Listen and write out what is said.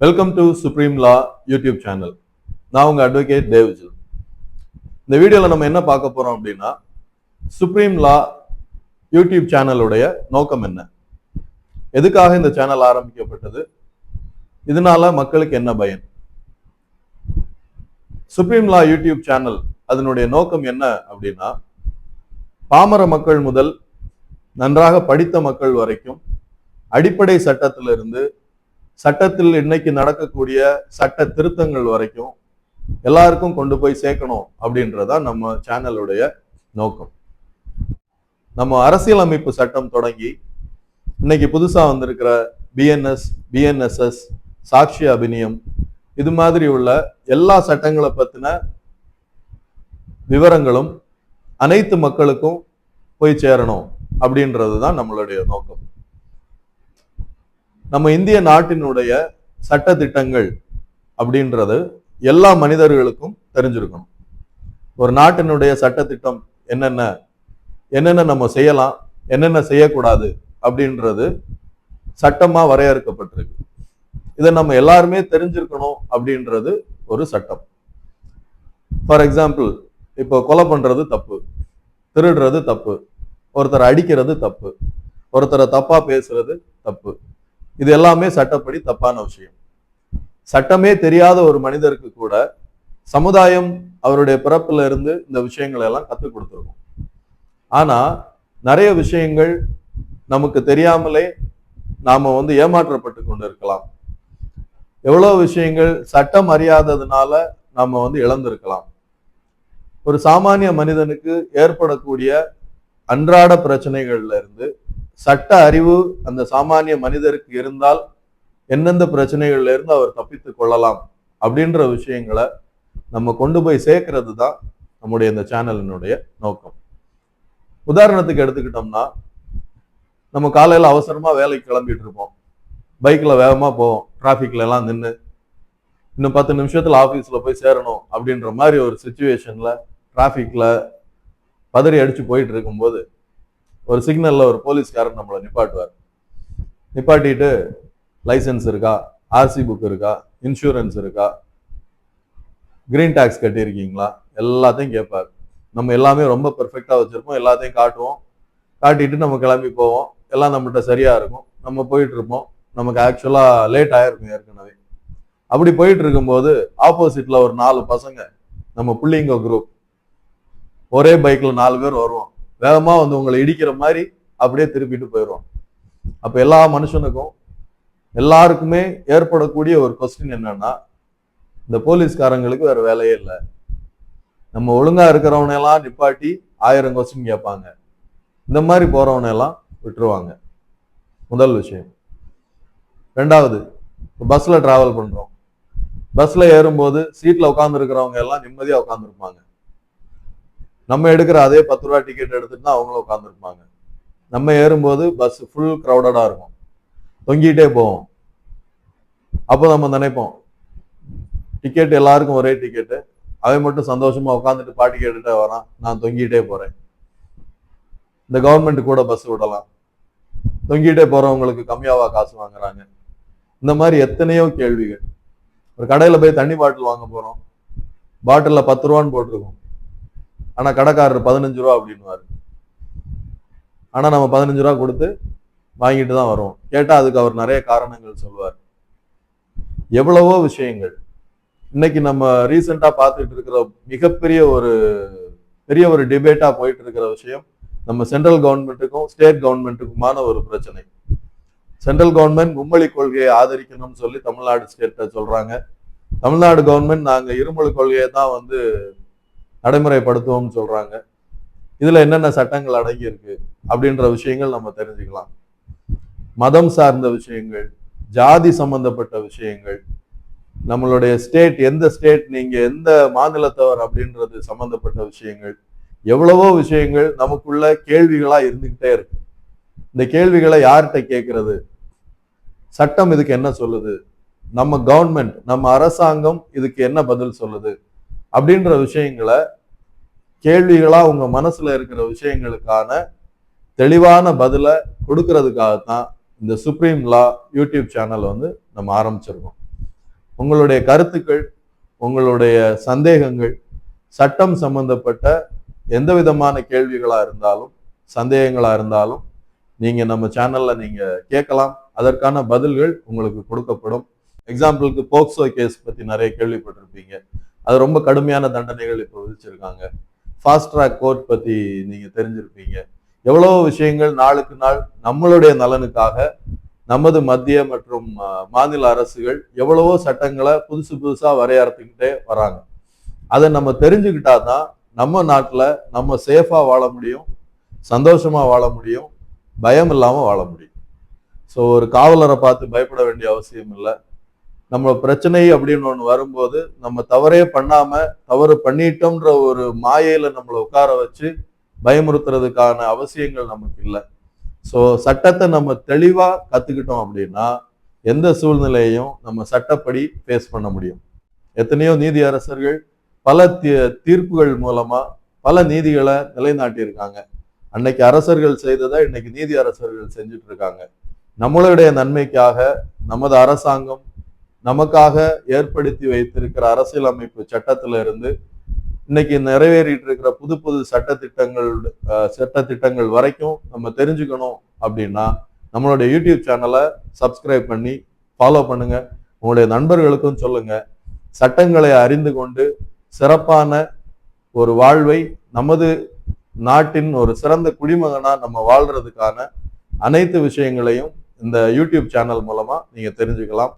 Welcome to supreme law YouTube channel நான் உங்கள் advocate தேவ்ஜில் இந்த வீடியோவில் நம்ம என்ன பார்க்க போறோம் அப்படின்னா சுப்ரீம் லா யூடியூப் சேனலுடைய நோக்கம் என்ன? எதுக்காக இந்த சேனல் ஆரம்பிக்கப்பட்டது? இதனால மக்களுக்கு என்ன பயன்? சுப்ரீம் லா யூடியூப் சேனல் அதனுடைய நோக்கம் என்ன அப்படின்னா பாமர மக்கள் முதல் நன்றாக படித்த மக்கள் வரைக்கும் அடிப்படை சட்டத்திலிருந்து சட்டத்தில் இன்னைக்கு நடக்கக்கூடிய சட்ட திருத்தங்கள் வரைக்கும் எல்லாருக்கும் கொண்டு போய் சேர்க்கணும் அப்படின்றதான் நம்ம சேனலுடைய நோக்கம். நம்ம அரசியலமைப்பு சட்டம் தொடங்கி இன்னைக்கு புதுசா வந்திருக்கிற பிஎன்எஸ் பிஎன்எஸ்எஸ் சாட்சி அபிநியம் இது மாதிரி உள்ள எல்லா சட்டங்களை பத்தின விவரங்களும் அனைத்து மக்களுக்கும் போய் சேரணும் அப்படின்றது தான் நம்மளுடைய நோக்கம். நம்ம இந்திய நாட்டினுடைய சட்ட திட்டங்கள் அப்படின்றது எல்லா மனிதர்களுக்கும் தெரிஞ்சிருக்கணும். ஒரு நாட்டினுடைய சட்ட திட்டம் என்னென்ன என்னென்ன நம்ம செய்யலாம் என்னென்ன செய்யக்கூடாது அப்படின்றது சட்டமாக வரையறுக்கப்பட்டிருக்கு. இதை நம்ம எல்லாருமே தெரிஞ்சிருக்கணும் அப்படின்றது ஒரு சட்டம். ஃபார் எக்ஸாம்பிள் இப்போ கொலை பண்ணுறது தப்பு திருடுறது தப்பு ஒருத்தரை அடிக்கிறது தப்பு ஒருத்தரை தப்பாக பேசுறது தப்பு. இது எல்லாமே சட்டப்படி தப்பான விஷயம். சட்டமே தெரியாத ஒரு மனிதருக்கு கூட சமுதாயம் அவருடைய பிறப்புல இருந்து இந்த விஷயங்களை எல்லாம் கற்றுக் கொடுத்துருக்கும். ஆனா நிறைய விஷயங்கள் நமக்கு தெரியாமலே நாம வந்து ஏமாற்றப்பட்டு கொண்டு இருக்கலாம் எவ்வளோ விஷயங்கள் சட்டம் அறியாததுனால நாம வந்து இழந்திருக்கலாம். ஒரு சாமானிய மனிதனுக்கு ஏற்படக்கூடிய அன்றாட பிரச்சனைகள்ல இருந்து சட்ட அறிவு அந்த சாமானிய மனிதருக்கு இருந்தால் எந்தெந்த பிரச்சனைகள்ல இருந்து அவர் தப்பித்து கொள்ளலாம் அப்படின்ற விஷயங்களை நம்ம கொண்டு போய் சேர்க்கறது தான் நம்முடைய இந்த சேனலினுடைய நோக்கம். உதாரணத்துக்கு எடுத்துக்கிட்டோம்னா நம்ம காலையில அவசரமா வேலைக்கு கிளம்பிட்டு இருப்போம். பைக்ல வேகமா போவோம். டிராஃபிக்ல எல்லாம் நின்று இன்னும் பத்து நிமிஷத்துல ஆபீஸ்ல போய் சேரணும் அப்படின்ற மாதிரி ஒரு சுச்சுவேஷன்ல டிராஃபிக்ல பதறி அடிச்சு போயிட்டு இருக்கும்போது ஒரு சிக்னல்ல ஒரு போலீஸ்காரர் நம்மளை நிப்பாட்டுவார். நிப்பாட்டிட்டு லைசன்ஸ் இருக்கா? ஆர்சி புக் இருக்கா? இன்சூரன்ஸ் இருக்கா? கிரீன் டேக்ஸ் கட்டியிருக்கீங்களா? எல்லாத்தையும் கேட்பார். நம்ம எல்லாமே ரொம்ப பெர்ஃபெக்டா வச்சுருப்போம். எல்லாத்தையும் காட்டுவோம். காட்டிட்டு நம்ம கிளம்பி போவோம். எல்லாம் நம்மகிட்ட சரியாக இருக்கும். நம்ம போயிட்டு இருப்போம் நமக்கு ஆக்சுவலாக லேட் ஆகிருக்கும் ஏற்கனவே. அப்படி போயிட்டு இருக்கும்போது ஆப்போசிட்டில் ஒரு நாலு பசங்க நம்ம புள்ளிங்க குரூப் ஒரே பைக்கில் நாலு பேர் வருவோம். வேகமா வந்து உங்களை இடிக்கிற மாதிரி அப்படியே திருப்பிட்டு போயிடுவோம். அப்ப எல்லா மனுஷனுக்கும் எல்லாருக்குமே ஏற்படக்கூடிய ஒரு கொஸ்டின் என்னன்னா இந்த போலீஸ்காரங்களுக்கு வேற வேலையே இல்லை. நம்ம ஒழுங்கா இருக்கிறவனையெல்லாம் நிப்பாட்டி ஆயிரம் கொஸ்டின் கேட்பாங்க. இந்த மாதிரி போறவனையெல்லாம் விட்டுருவாங்க. முதல் விஷயம். ரெண்டாவது பஸ்ல டிராவல் பண்றோம். பஸ்ல ஏறும்போது சீட்ல உட்காந்து இருக்கிறவங்க எல்லாம் நிம்மதியா உட்காந்துருப்பாங்க நம்ம எடுக்கிற அதே பத்து ரூபா டிக்கெட் எடுத்துட்டு தான் அவங்களும் உட்காந்துருப்பாங்க நம்ம ஏறும்போது பஸ் ஃபுல் க்ரௌடடாக இருக்கும். தொங்கிட்டே போவோம். அப்போ நம்ம நினைப்போம் டிக்கெட் எல்லாருக்கும் ஒரே டிக்கெட்டு அவன் மட்டும் சந்தோஷமா உட்காந்துட்டு பாட்டு கேட்டுட்டே வரான். நான் தொங்கிட்டே போறேன். இந்த கவர்மெண்ட் கூட பஸ் விடலாம். தொங்கிட்டே போறவங்களுக்கு கம்மியாவா காசு வாங்குறாங்க. இந்த மாதிரி எத்தனையோ கேள்விகள். ஒரு கடையில போய் தண்ணி பாட்டில் வாங்க போறோம். பாட்டில்ல பத்து ரூபான்னு போட்டிருக்கோம். ஆனா கடைக்காரர் பதினஞ்சு ரூபா அப்படின்னுவாரு. ஆனா நம்ம பதினஞ்சு ரூபா கொடுத்து வாங்கிட்டு தான் வருவோம். கேட்டா அதுக்கு அவர் நிறைய காரணங்கள் சொல்லுவார். எவ்வளவோ விஷயங்கள். இன்னைக்கு நம்ம ரீசெண்டா பார்த்துட்டு இருக்கிற மிகப்பெரிய ஒரு பெரிய ஒரு டிபேட்டா போயிட்டு இருக்கிற விஷயம் நம்ம சென்ட்ரல் கவர்மெண்ட்டுக்கும் ஸ்டேட் கவர்மெண்ட்டுக்குமான ஒரு பிரச்சனை. சென்ட்ரல் கவர்மெண்ட் மும்மொழி கொள்கையை ஆதரிக்கணும்னு சொல்லி தமிழ்நாடு ஸ்டேட்டை சொல்றாங்க. தமிழ்நாடு கவர்மெண்ட் நாங்கள் இருமொழி கொள்கையை தான் வந்து நடைமுறைப்படுத்துவோம்னு சொல்றாங்க. இதுல என்னென்ன சட்டங்கள் அடங்கி இருக்கு அப்படின்ற விஷயங்கள் நம்ம தெரிஞ்சுக்கலாம். மதம் சார்ந்த விஷயங்கள் ஜாதி சம்பந்தப்பட்ட விஷயங்கள் நம்மளுடைய ஸ்டேட் எந்த ஸ்டேட் நீங்க எந்த மாநிலத்தவர் அப்படின்றது சம்பந்தப்பட்ட விஷயங்கள் எவ்வளவோ விஷயங்கள் நமக்குள்ள கேள்விகளா இருந்துகிட்டே இருக்கு. இந்த கேள்விகளை யார்கிட்ட கேட்கறது? சட்டம் இதுக்கு என்ன சொல்லுது? நம்ம கவர்மெண்ட் நம்ம அரசாங்கம் இதுக்கு என்ன பதில் சொல்லுது? அப்படின்ற விஷயங்களை கேள்விகளா உங்க மனசுல இருக்கிற விஷயங்களுக்கான தெளிவான பதிலை கொடுக்கறதுக்காகத்தான் இந்த சுப்ரீம் லா யூடியூப் சேனல் வந்து நம்ம ஆரம்பிச்சிருக்கோம். உங்களுடைய கருத்துக்கள் உங்களுடைய சந்தேகங்கள் சட்டம் சம்பந்தப்பட்ட எந்த விதமான கேள்விகளா இருந்தாலும் சந்தேகங்களா இருந்தாலும் நீங்க நம்ம சேனல்ல நீங்க கேட்கலாம். அதற்கான பதில்கள் உங்களுக்கு கொடுக்கப்படும். எக்ஸாம்பிளுக்கு போக்சோ கேஸ் பத்தி நிறைய கேள்விப்பட்டிருப்பீங்க. அது ரொம்ப கடுமையான தண்டனைகள் இப்போ விதிச்சிருக்காங்க. ஃபாஸ்ட் ட்ராக் கோர்ட் பத்தி நீங்க தெரிஞ்சிருப்பீங்க. எவ்வளவோ விஷயங்கள் நாளுக்கு நாள் நம்மளுடைய நலனுக்காக நமது மத்திய மற்றும் மாநில அரசுகள் எவ்வளவோ சட்டங்களை புதுசு புதுசாக வரையறுத்துக்கிட்டே வராங்க. அதை நம்ம தெரிஞ்சுக்கிட்டா தான் நம்ம நாட்டில் நம்ம சேஃபாக வாழ முடியும் சந்தோஷமாக வாழ முடியும் பயம் இல்லாமல் வாழ முடியும். ஸோ ஒரு காவலரை பார்த்து பயப்பட வேண்டிய அவசியம் இல்லை. நம்ம பிரச்சனை அப்படின்னு ஒன்று வரும்போது நம்ம தவறே பண்ணாம தவறு பண்ணிட்டோம்ன்ற ஒரு மாயையில நம்மளை உட்கார வச்சு பயமுறுத்துறதுக்கான அவசியங்கள் நமக்கு இல்லை. ஸோ சட்டத்தை நம்ம தெளிவா கத்துக்கிட்டோம் அப்படின்னா எந்த சூழ்நிலையையும் நம்ம சட்டப்படி ஃபேஸ் பண்ண முடியும். எத்தனையோ நீதி அரசர்கள் பல தீ- தீர்ப்புகள் மூலமா பல நீதிகளை நிலைநாட்டியிருக்காங்க. அன்னைக்கு அரசர்கள் செய்ததை இன்னைக்கு நீதி அரசர்கள் செஞ்சுட்டு இருக்காங்க நம்மளுடைய நன்மைக்காக நமது அரசாங்கம் நமக்காக ஏற்படுத்தி வைத்திருக்கிற அரசியலமைப்பு சட்டத்தில இருந்து இன்னைக்கு நிறைவேறிட்டு இருக்கிற புது புது சட்டத்திட்டங்கள் சட்டத்திட்டங்கள் வரைக்கும் நம்ம தெரிஞ்சுக்கணும் அப்படின்னா நம்மளுடைய யூடியூப் சேனலை சப்ஸ்கிரைப் பண்ணி ஃபாலோ பண்ணுங்க. உங்களுடைய நண்பர்களுக்கும் சொல்லுங்க. சட்டங்களை அறிந்து கொண்டு சிறப்பான ஒரு வாழ்வை நமது நாட்டின் ஒரு சிறந்த குடிமகனா நம்ம வாழ்றதுக்கான அனைத்து விஷயங்களையும் இந்த யூடியூப் சேனல் மூலமா நீங்க தெரிஞ்சுக்கலாம்.